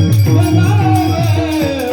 भक्ती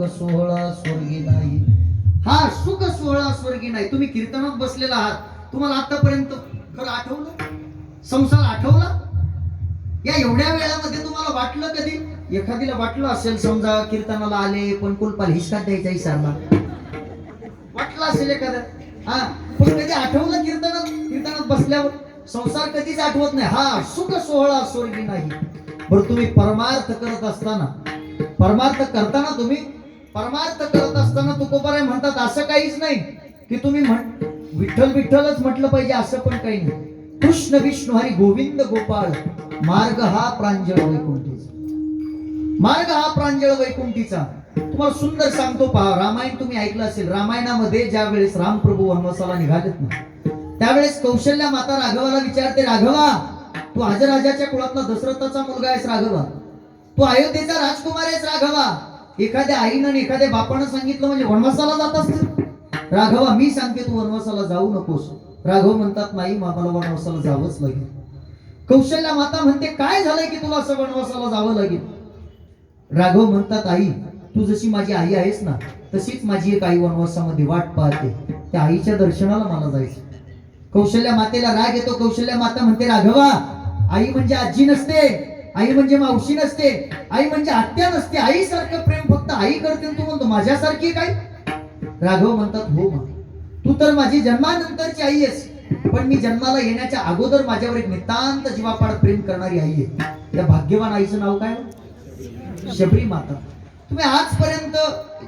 सुख सोहळा स्वर्गी नाही. हा सुख सोहळा स्वर्गी नाही. तुम्ही कीर्तनात बसलेला आहात. तुम्हाला आतापर्यंत खरं आठवलं? संसार आठवला? या एवढ्या वेळामध्ये तुम्हाला वाटलं कधी? एखादीला वाटलं असेल समजा कीर्तनाला आले पण कुलपाल हिसकात द्यायचा इशारला वाटलं असेल एखादं? हा पण कधी आठवलं कीर्तनात? कीर्तनात बसल्यावर? संसार कधीच आठवत नाही. हा सुख सोहळा स्वर्गी नाही. बरं तुम्ही परमार्थ करत असताना परमार्थ करताना तुम्ही परमार्थ करत असताना तुकोबाराय म्हणतात असं काहीच नाही की तुम्ही म्हण विठ्ठल विठ्ठलच म्हटलं पाहिजे असं पण काही नाही. कृष्ण विष्णू हरी गोविंद गोपाळ मार्ग हा प्रांजळ वैकुंठीचा. मार्ग हा प्रांजळ वैकुंठीचा. तुम्हाला सुंदर सांगतो पहा रामायण तुम्ही ऐकलं असेल रामायणामध्ये ज्या वेळेस रामप्रभू वनवासाला निघालेत ना त्यावेळेस कौशल्या माता राघवाला विचारते राघवा तू आजराजाच्या कुळातला दशरथाचा मुलगा आहेस राघवा? तू अयोध्येचा राजकुमार आहेस राघवा? एखाद्या आईनं आणि एखाद्या बापानं सांगितलं म्हणजे वनवासाला जात असत राघवा मी सांगते तू वनवासाला जाऊ नकोस. राघव म्हणतात नाही मला वनवासाला जावंच लागेल. कौशल्या माता म्हणते काय झालंय की तुला असं वनवासाला जावं लागेल? राघव म्हणतात आई तू जशी माझी आई आहेस ना तशीच माझी एक आई वनवासामध्ये वाट पाहते. त्या आईच्या दर्शनाला मला जायचं. कौशल्या मातेला राग येतो. कौशल्या माता म्हणते राघवा आई म्हणजे आजी नसते. आई म्हणजे मावशी नसते. आई म्हणजे आत्या नसते. आईसारखं प्रेम फक्त आई करते तू म्हणतो माझ्यासारखी काय? राघव म्हणतात हो मा तू तर माझी जन्मानंतरची आई आहेस. पण मी जन्माला येण्याच्या अगोदर माझ्यावर एक नितांत जीवापाड प्रेम करणारी आई आहे. या भाग्यवान आईचं नाव काय? शबरी माता. तुम्ही आजपर्यंत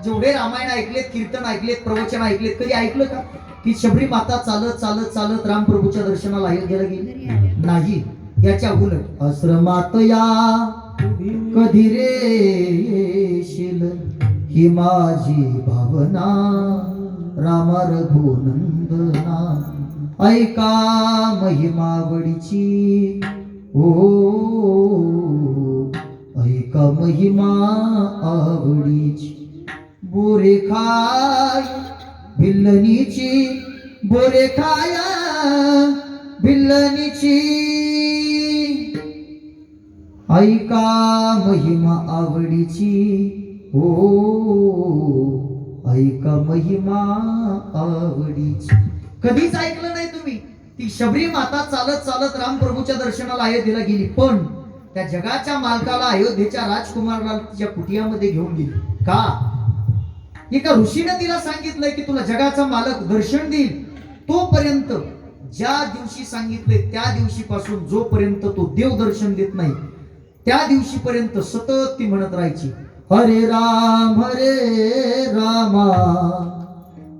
जेवढे रामायण ऐकलेत कीर्तन ऐकलेत प्रवचन ऐकलेत कधी ऐकलं का? की शबरी माता चालत चालत चालत रामप्रभूच्या दर्शनाला गेलं गेली? नाही. याच्या उलट आश्रमात या कधी रे येशील ही माझी भावना? राम रघुनंदना ऐका महिमावडीची ओ ऐका महिमा आवडीची. बोरे खाय भिल्लनीची बोरे खाया भिल्लनीची. ऐका महिमा आवडीची. हो ऐका महिमा आवडीची. कधीच ऐकलं नाही तुम्ही. ती शबरी माता चालत चालत रामप्रभूच्या दर्शनाला अयोध्येला गेली. पण त्या जगाच्या मालकाला अयोध्येच्या राजकुमाराला तिच्या कुटियामध्ये घेऊन गेली. का? एका ऋषीने तिला सांगितलंय की तुला जगाचा मालक दर्शन देईल. तोपर्यंत ज्या दिवशी सांगितले त्या दिवशीपासून जोपर्यंत तो देव दर्शन देत नाही त्या दिवशीपर्यंत सतत ती म्हणत राहायची हरे राम हरे रामा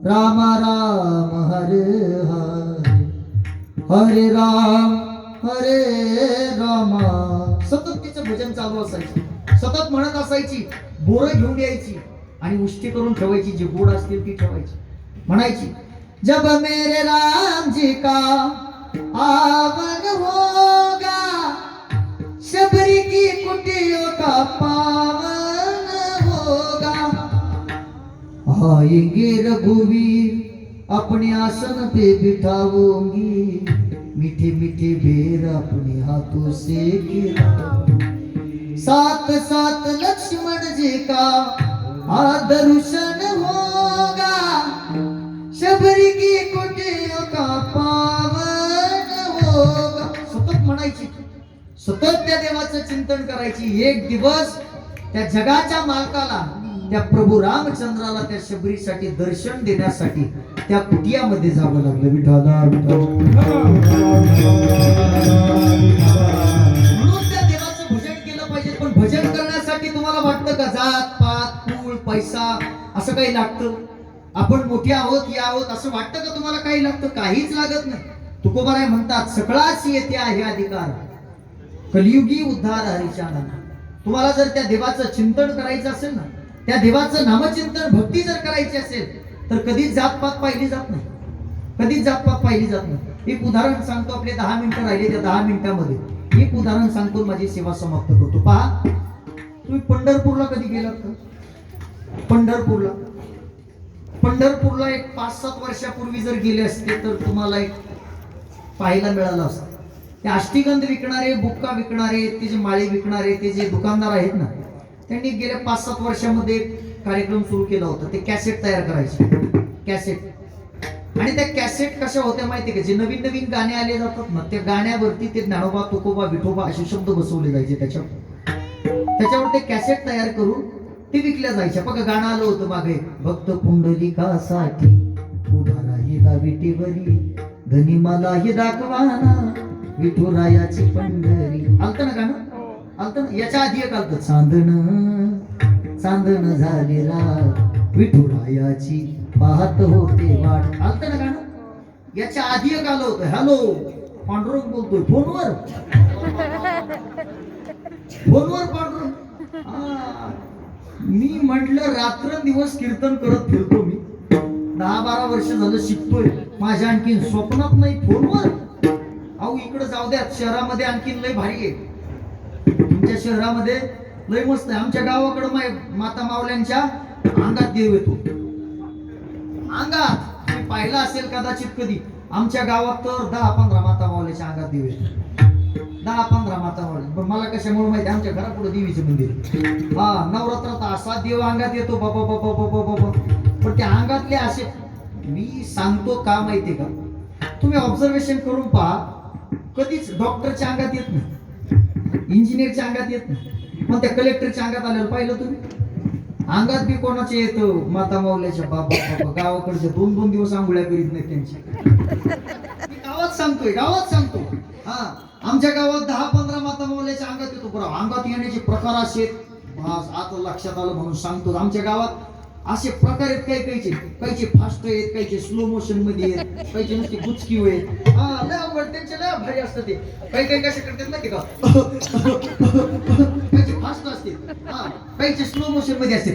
रामा राम हरे हरे हरे राम हरे रामा. सतत तिचं भजन चालू असायचं. सतत म्हणत असायची बोरं घेऊन यायची आणि उष्टी करून ठेवायची जी गोड असतील ती ठेवायची. म्हणायची जब मेरे राम जी का आवन हो शबरी की कुटियों का पावन होगा। आएंगे रघुवीर अपने आसन पे बिठाओगी मीठे मीठे बेर अपने हाथों से गिराऊंगी। साथ साथ लक्ष्मण जी का आदर्शन होगा। शबरी की कुटियों का पावन होगा। सतत म्हणायची। सतत त्या देवाचं चिंतन करायची. एक दिवस त्या जगाच्या मालकाला त्या प्रभू रामचंद्राला त्या शबरीसाठी दर्शन देण्यासाठी त्या कुटियामध्ये जावं लागलं. विठाला म्हणून त्या देवाचं भजन केलं पाहिजे. पण भजन करण्यासाठी तुम्हाला वाटतं का? जात पात कुळ पैसा असं काही लागतं? आपण मोठे आहोत या आहोत असं वाटतं का तुम्हाला? काही लागतं? काहीच लागत नाही. तुकोबाराय म्हणतात सगळाच येते आहे अधिकार. कलियुगी उद्धार हरिचानन तुम्हाला जर त्या देवाचं चिंतन करायचं असेल ना त्या देवाचं नामचिंतन भक्ती जर करायची असेल तर कधीच जातपात पाहिली जात नाही. कधीच जातपात पाहिली जात नाही. एक उदाहरण सांगतो आपले दहा मिनिटं राहिले त्या दहा मिनिटांमध्ये. एक उदाहरण सांगतो माझी सेवा समाप्त करतो. पहा तुम्ही पंढरपूरला कधी गेलात का? पंढरपूरला. पंढरपूरला एक पाच सात वर्षापूर्वी जर गेले असते तर तुम्हाला एक पाहायला मिळालं असतं. ते अष्टीगंध विकणारे बुक्का विकणारे ते जे माळी विकणारे ते जे दुकानदार आहेत ना त्यांनी गेल्या पाच सात वर्षामध्ये कार्यक्रम सुरू केला होता. ते कॅसेट तयार करायचे. कॅसेट. आणि त्या कॅसेट कशा होत्या माहिती का? जे नवीन नवीन गाणे आले जातात ना त्या गाण्यावरती ते ज्ञानोबा तुकोबा विठोबा असे शब्द बसवले जायचे त्याच्यावर. त्याच्यावर ते कॅसेट तयार करून ते विकल्या जायच्या. बघा गाणं आलं होतं मागे. भक्त पुंडलिकासाठी उभा राहिला विटेवरी. धनी मलाही दाखवाना विठुरायाची पंढरी. आलतं ना गाणं? आलतं ना? याच्या आधी एक आलतं. चांदण चांदण झाले रात. विठुरायाची पाहत होते वाट. आलतं ना गाणं? याच्या आधी एक आलं होतं. हॅलो पांडुरंग बोलतोय. फोनवर? फोनवर पांडुरंग. हा. मी म्हटलं रात्रंदिवस कीर्तन करत फिरतो मी. दहा बारा वर्ष झालं शिकतोय. माझ्या आणखीन स्वप्नात नाही फोनवर. भाऊ इकडे जाऊ द्यात शहरामध्ये आणखीन लय भारी आहे. तुमच्या शहरामध्ये लय मस्त आहे. आमच्या गावाकडे माता मावल्यांच्या अंगात देव येतो. अंगात. पाहिला पाहिलं असेल कदाचित कधी. आमच्या गावात तर दहा पंधरा माता मावल्याच्या अंगात देव येतो. दहा पंधरा माता मावल्या पण मला कशामुळे माहिती आमच्या घरापुढे देवीचं मंदिर हा नवरात्रात असा देव अंगात येतो. बाबा बाबा बाबा बाबा पण त्या अंगातले असे मी सांगतो का माहितीये का? तुम्ही ऑब्झर्वेशन करून पहा. कधीच डॉक्टरच्या अंगात येत नाही. इंजिनियरच्या अंगात येत नाही. पण त्या कलेक्टरच्या अंगात आलेलं पाहिलं तुम्ही. अंगात बी कोणाचे येतं? माता माऊल्याच्या बाबा बाबा गावाकडचे दोन दोन दिवस आंघोळ्या करीत नाही त्यांची. मी गावात सांगतोय गावात सांगतो हा आमच्या गावात दहा पंधरा माता माऊल्याच्या अंगात येतो. बरं अंगात येण्याचे प्रकार असे आता लक्षात आलं म्हणून सांगतो आमच्या गावात असे प्रकार आहेत काही काहीचे काहीचे फास्ट आहेत काहीचे स्लो मोशनमध्ये आहेत काहीचे नुसते गुचकी आहेत. हा लय आवड त्यांचे लय भारी असतात ते. काही काही कसे करतात माहिती का? काहीचे फास्ट असते हा काहीचे स्लो मोशनमध्ये असते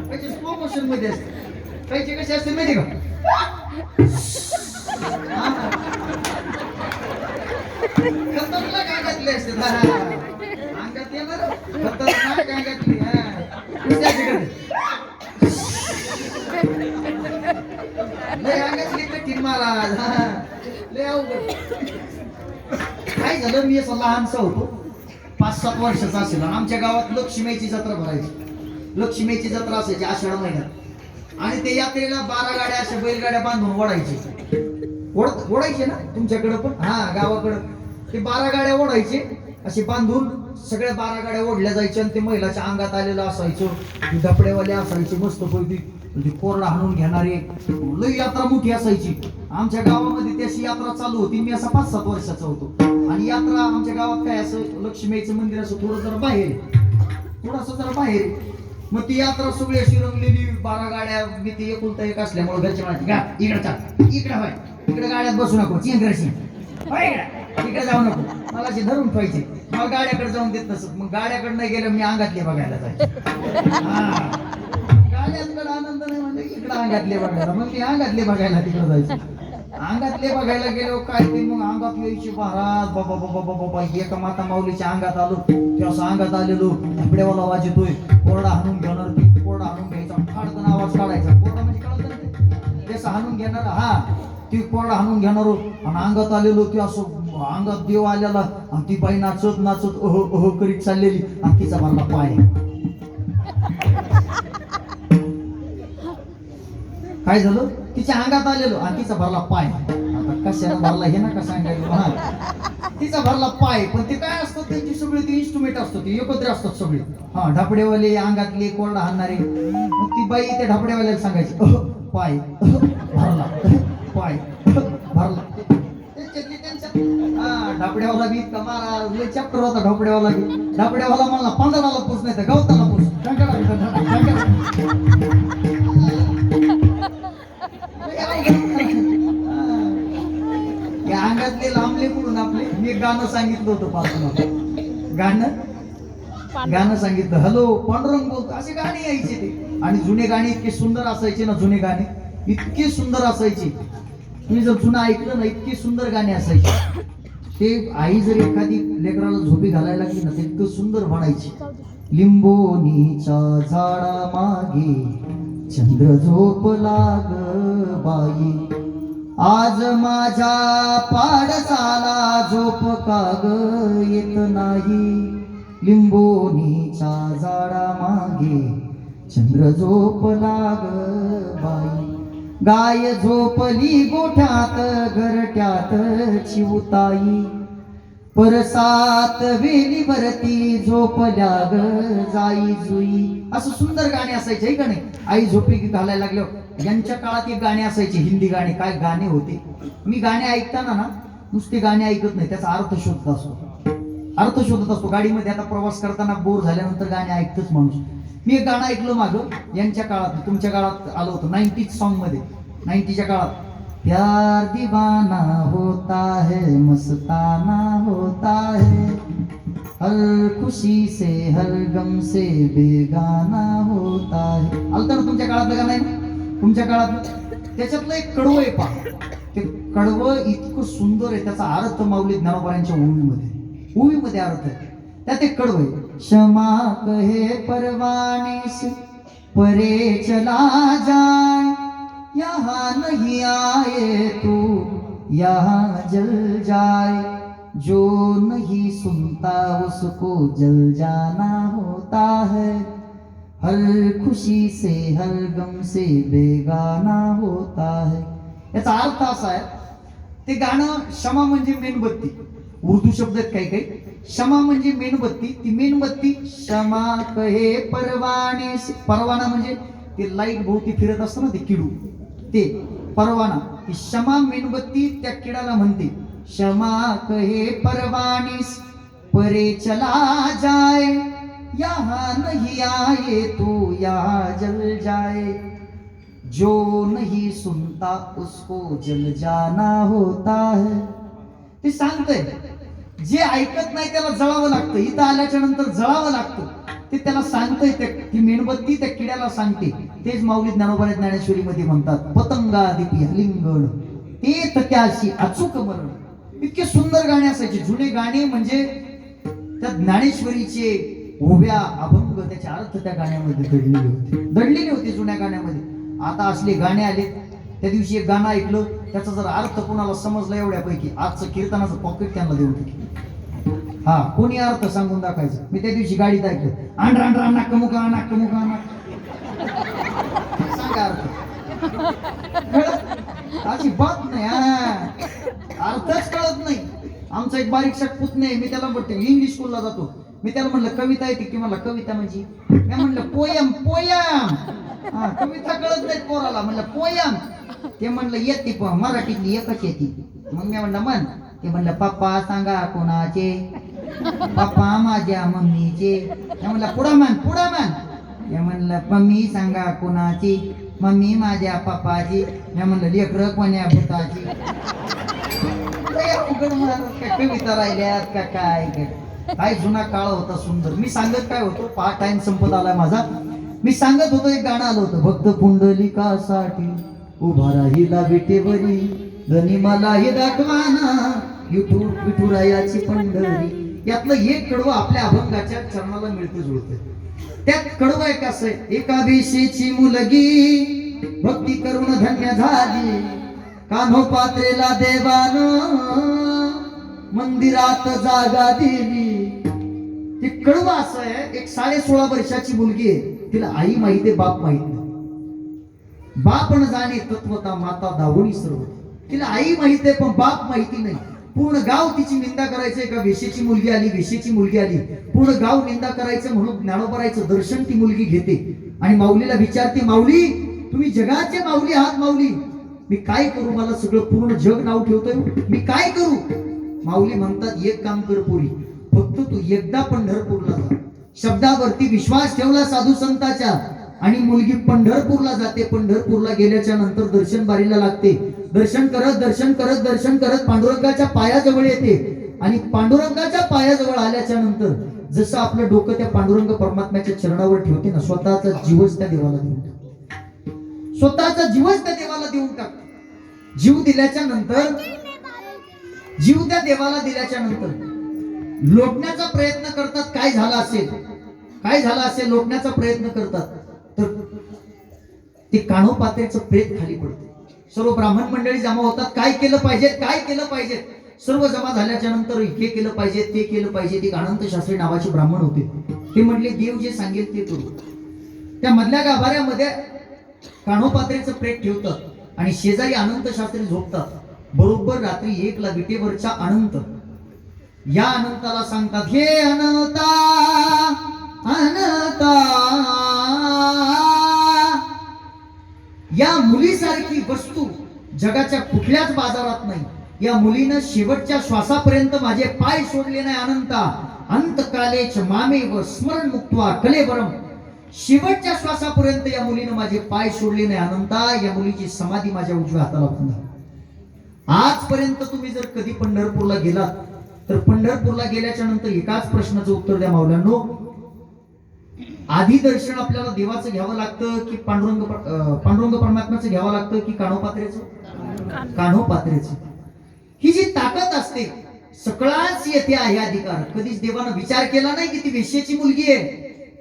काहीचे स्लो मोशनमध्ये असते काहीचे कसे असते माहिती का? हा. खतरनाक अंगातले असते हा. अंगात येणार? खतरनाक महाराज काय झालं? मी असं लहानसा होतो. पाच सात वर्षाचा असेल. आमच्या गावात लक्ष्मीची जत्रा भरायची. लक्ष्मीची जत्रा असायची आषाढ महिन्यात. आणि ते यात्रेला बारा गाड्या अशा बैलगाड्या बांधून ओढायचे. ओढायचे ना तुमच्याकडं पण? हा गावाकडं. ते बारा गाड्या ओढायचे. असे बांधून सगळ्या बारा गाड्या ओढल्या जायच्या आणि ते महिलाच्या अंगात आलेलं असायचं. ते धपडेवाले असायचे मस्त पैकी म्हणजे कोरडा हाणून घेणारे लई यात्रा मोठी असायची. आमच्या गावामध्ये त्याची यात्रा चालू होती. मी असा पाच सात वर्षाचा होतो. आणि यात्रा आमच्या गावात काय असं लक्ष्मीचं मंदिर असं थोडं जरा बाहेर थोडस थोडंसं जरा बाहेर मग ती यात्रा सगळी अशी रंगलेली बारा गाड्या मी ती एकुलता एक असल्यामुळे घरचे म्हणायचे गा इकडे चाल. इकडे होय. इकडे गाड्यात बसू नको. चिंग्रशी. इकडे. जाऊ नको. मला अशी धरून पाहिजे मला गाड्याकडे जाऊन देत नसत. मग गाड्याकडे नाही गेलं मी अंगातले बघायला जायचे. गाड्याकडे आनंद नाही म्हणजे इकडे अंगातले बघायला. मग मी अंगातले बघायला तिकडे जायचं. अंगातले बघायला गेलो काय ते मग अंगात यायची महाराज बाबा बाबा बाबा बाबा एका माता माऊलीच्या अंगात आलो. किंवा असं अंगात आलेलो. धपड्यावाला आवाज येतोय कोरडा हाणून घेणार कोरडा हाणून घ्यायचा. फाडकन आवाज काढायचा. कोरडा म्हणजे कळत ते. हाणून घेणार. हा. ती कोरडा हाणून घेणार. आणि अंगात आलेलो की असं अंगात देव आलेला आणि ती बाई नाचत नाचत ओहो ओहो करीत चाललेली आणि तिचा मारला पाय. काय झालं? तिच्या अंगात आलेलो आणि तिचा भरला पाय. आता कशाला भरला हे नका सांगायला. हा. तिचा भरला पाय पण ते काय असतात त्यांची सगळी ते इन्स्ट्रुमेंट असतो ते एकत्र असतात सगळे. हा ढापडेवाले अंगातले कोरडा हाणणारे. मग ती बाई त्या ढापडेवाल्याला सांगायची पाय भरला पाय. ढापड्यावाला बी लय चॅप्टर होता ढापड्यावाला बी ढापड्यावाला मला पंधराला पूस नाही तर गवताला. या अंगातले लांबले कुठून आपले. मी गाणं सांगितलं होतं पाहतो गाणं? गाणं सांगितलं. हॅलो पांडुरंग बोलतो. असे गाणे यायचे ते. आणि जुने गाणे इतके सुंदर असायचे ना जुने गाणे. इतके सुंदर असायचे. मी जर जुनं ऐकलं ना इतकी सुंदर गाणी असायची. ते आई जर एखादी लेकराला झोपी घालायला लागली ना इतकं सुंदर म्हणायची. लिंबोनीच्या झाडा मागे चंद्र झोप लाग बाई. आज माझ्या पाडसाला झोप काग येत नाही. लिंबोनीच्या झाडा मागे चंद्र झोप लाग बाई. गाय झोपली गोठ्यात घरट्यात चिवताई. परसात वेली भरती झोपल्या ग जाई जुई. असं सुंदर गाणे असायचे का नाही? आई झोपी घालायला लागल्यावर. यांच्या काळात एक गाणे असायचे हिंदी गाणे. काय गाणे होते? मी गाणे ऐकताना ना नुसते गाणे ऐकत नाही त्याचा अर्थ शोधत असतो. अर्थ शोधत असतो. गाडीमध्ये आता प्रवास करताना बोर झाल्यानंतर गाणे ऐकतच माणूस. मी एक गाणं ऐकलं मागं यांच्या काळात तुमच्या काळात आलं होतं नाईन्टीज सॉन्गमध्ये नाईन्टीच्या काळात. प्यार दीवाना होता है मस्ताना होता है. हर खुशी से हर गम से बेगाना होता है. आलं तर तुमच्या काळातलं गाणं आहे ना? तुमच्या काळात त्याच्यातलं एक कडवं आहे पा ते कडवं इतकं सुंदर आहे त्याचा अर्थ माऊली ज्ञानोबाऱ्यांच्या ओवीमध्ये ओवीमध्ये अर्थ आहे. त्यात एक कडू आहे क्षमा कहे परवाने परे चला जाय. यहाँ नहीं आए तू यहाँ जल जाए जो नहीं सुनता उसको जल जाना होता है. हर खुशी से हर गम से बेगाना होता है. याचा अर्थ असा आहे ते गाणं क्षमा म्हणजे मेणबत्ती. उर्दू शब्द काही काही क्षमा म्हणजे मेणबत्ती. ती मेणबत्ती क्षमा कहे परवाने. परवाना म्हणजे ते लाइट भोवती फिरत असतं ना ते किडू. ते परवाना. ती क्षमा मेणबत्ती त्या किडाला म्हणते. क्षमा कहे परवानीस परे चला जाए यहाँ नहीं आए तो यहाँ जल जाए. जो नहीं सुनता उसको जल जाना होता है. ते सांगतंय जे ऐकत नाही त्याला जळावं लागतं. इथं आल्याच्यानंतर जळावं लागतं. ते त्याला सांगतंय त्या ती मेणबत्ती त्या किड्याला सांगते. तेच माऊली ज्ञानोबा ज्ञानेश्वरी मध्ये म्हणतात पतंगा दिपी हलिंगण ते त्याशी अचूक मरण. इतके सुंदर गाणे असायचे. जुने गाणे म्हणजे त्या ज्ञानेश्वरीचे उभ्या अभंग त्याचे अर्थ त्या गाण्यामध्ये दडलेले होते. दडलेले होते जुन्या गाण्यामध्ये. आता असले गाणे आले. त्या दिवशी एक गाणं ऐकलं. त्याचा जर अर्थ कोणाला समजला एवढ्यापैकी आजचं कीर्तनाचं पॉकेट त्यांना देऊ दे हा कोणी अर्थ सांगून दाखवायचं? मी त्या दिवशी गाडीत ऐकलं आंड्रा आंड्रा नाक मुका नाक मुका नाक. सांगा अर्थ. अशी बात नाही हा. अर्थच कळत नाही. आमचा एक बारीकसा पुतणे मी त्याला म्हणते इंग्लिश स्कूलला जातो. मी त्याला म्हणलं कविता येते की म्हणलं कविता म्हणजे? मी म्हणलं पोयम पोयम. हा कविता कळत नाही पोराला. म्हणलं पोयम. ते म्हणलं येते प मराठीतली एकच येते. मग मी म्हणलं मन. ते म्हणलं पप्पा सांगा कोणाचे? पप्पा माझ्या मम्मीचे. मी म्हणलं पुढा म्हण पुढा म्हण. मी म्हणलं मम्मी सांगा कोणाची? मम्मी माझ्या पप्पाची. मी म्हणलं लेकर कोण्या भूताची? लय अवघड महाराज काय कविता राहिल्यात का काय? काय जुना काळ होता सुंदर. मी सांगत काय होतो? पाच टाइम संपत आलाय माझा. मी सांगत होतो एक गाणं आलं होतं. भक्त पुंडलिकासाठी उभा राहिला विटेवरी. धनी मला हे दाखवाना युटूब विठुरायाची पंढरी. यातलं एक कडवं आपल्या अभंगाच्या चरणाला मिळतं जुळतं. त्यात कडवं एक असं आहे, एका दिशेची मुलगी. भक्ती करून धन्य झाली. कान्हो पात्रेला देवान मंदिरात जागा दिली ते कडवं असं आहे एक साडे सोळा वर्षाची मुलगी आहे. तिला आई माहिती आहे बाप माहीत नाही. बाप न जाणे तत्वता माता दावणी सर्व. तिला आई माहिती आहे पण बाप माहिती नाही. पूर्ण गाव तिची निंदा करायचं एका वेशेची मुलगी आली वेशेची मुलगी आली. पूर्ण गाव निंदा करायचं म्हणून ज्ञानोबरायचं दर्शन ती मुलगी घेते. आणि माऊलीला विचारते माऊली तुम्ही जगाचे माऊली आहात माऊली. मी काय करू? मला सगळं पूर्ण जग नाव ठेवतोय. मी काय करू? माऊली म्हणतात एक काम कर पुरी. फक्त तू एकदा पंढरपूरला जा. शब्दावरती विश्वास ठेवला साधू संताच्या आणि मुलगी पंढरपूरला जाते. पंढरपूरला गेल्याच्यानंतर दर्शन बारीला लागते. दर्शन करत दर्शन करत दर्शन करत पांडुरंगाच्या पायाजवळ येते. आणि पांडुरंगाच्या पायाजवळ आल्याच्यानंतर जसं आपलं डोकं त्या पांडुरंग परमात्म्याच्या चरणावर ठेवते ना स्वतःचा जीवच त्या देवाला देऊन टाक स्वतःचा जीवच त्या देवाला देऊन टाक जीव दिल्याच्या नंतर जीव त्या देवाला दिल्याच्या नंतर लोटण्याचा प्रयत्न करतात काय झालं असेल? काय झालं असेल? लोटण्याचा प्रयत्न करतात. तर ते काणोपात्रेचं प्रेत खाली पडते. सर्व ब्राह्मण मंडळी जमा होतात. काय केलं पाहिजे? काय केलं पाहिजे? सर्व जमा झाल्याच्यानंतर हे केलं पाहिजे ते केलं पाहिजे. ते अनंत शास्त्री नावाचे ब्राह्मण होते. ते म्हटले देव जे सांगेल ते करू. त्या मधल्या गाभाऱ्यामध्ये काणोपात्रेचं प्रेत ठेवतात आणि शेजारी अनंत शास्त्री झोपतात. बरोबर रात्री एकला विटेवरचा अनंत. या अनंताला सांगतात हे अनंता अनंता या मुलीसारखी वस्तू जगाच्या कुठल्याच बाजारात नाही. या मुलीनं शेवटच्या श्वासापर्यंत माझे पाय सोडले नाही अनंता. अंतकालेच मामे व स्मरण मुक्त्वा कलेवरम. शेवटच्या श्वासापर्यंत या मुलीनं माझे पाय सोडले नाही अनंता. या मुलीची समाधी माझ्या उजव्या हाताला बांधा आजपर्यंत तुम्ही जर कधी पंढरपूरला गेलात तर पंढरपूरला गेल्याच्यानंतर एकाच प्रश्नाचं उत्तर द्या मावल्यांनो आधी दर्शन आपल्याला देवाचं घ्यावं लागतं की पांडुरंग पांडुरंग परमात्म्याचं घ्यावं लागतं की कान्होपात्रेचं? कान्होपात्रेचं. ही जी ताकद असते सगळाच येथे आहे अधिकार. कधीच देवानं विचार केला नाही की ती वेश्याची मुलगी आहे.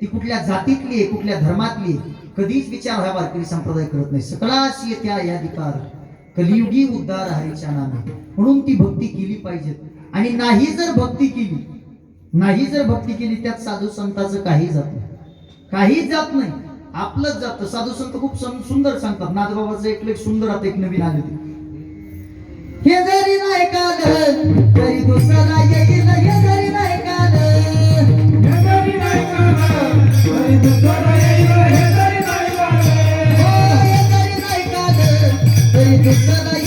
ती कुठल्या जातीतली आहे कुठल्या धर्मातली आहे. कधीच विचार हा वारकरी संप्रदाय करत नाही. सगळाच येथे आहे अधिकार. कलियुगी उद्धार हरीच्या नामे. म्हणून ती भक्ती केली पाहिजे आणि नाही जर भक्ती केली नाही जर भक्ती केली त्यात साधू संताचं काही जात नाही. काहीच जात नाही. आपलंच जात. साधू संत खूप सुंदर सांगतात. नाथबाबाचं एक लेख सुंदर आता एक नवीन आले ते हे जरी नाही काल तरी दुसरा येईल. हे जरी नाही काल हो, तरी